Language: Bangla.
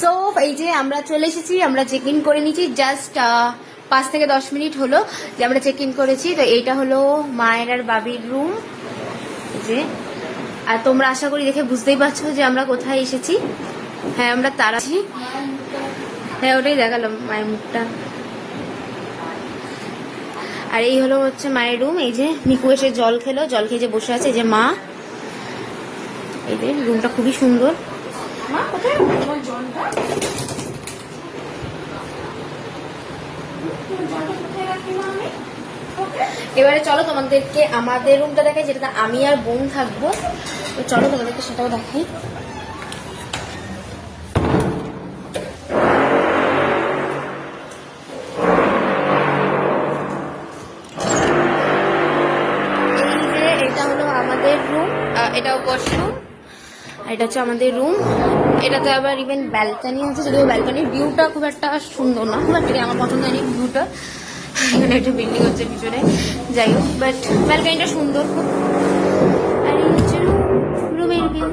সো এই যে আমরা চলে এসেছি, আমরা চেক ইন করে নিয়েছি জাস্ট পাঁচ থেকে দশ মিনিট হলো যে আমরা চেক ইন করেছি। তো এইটা হলো মায়ের আর বাবির রুম যে, আর তোমরা আশা করি দেখে বুঝতেই পারছ যে আমরা কোথায় এসেছি। হ্যাঁ আমরা তারাছি হ্যাঁ ওটাই দেখালাম মায়ের মুখটা। আর এই হলো হচ্ছে মায়ের রুম এই যে, মিকু এসে জল খেলো, জল খেয়ে যে বসে আছে, এই যে মা। এই রুমটা খুবই সুন্দর। মা, কোথায়? তোমার জলটা? এবারে চলো তোমাদেরকে আমাদের রুমটা দেখাই, যেটাতে আমি আর বোন থাকব। চলো তোমাদেরকে সেটাও দেখাই। এটা হলো আমাদের রুম এটা ওয়াশরুম এটা হচ্ছে আমাদের রুম এটাতে আবার ইভেন ব্যালকানি আছে, যদিও ব্যালকানির ভিউটা খুব একটা সুন্দর না খুব একটা আমার পছন্দ হয়নি ভিউটা এখানে একটা বিল্ডিং হচ্ছে পিছনে। যাই হোক বাট ব্যালকানিটা সুন্দর খুব। আর এই হচ্ছে রুমের ভিউ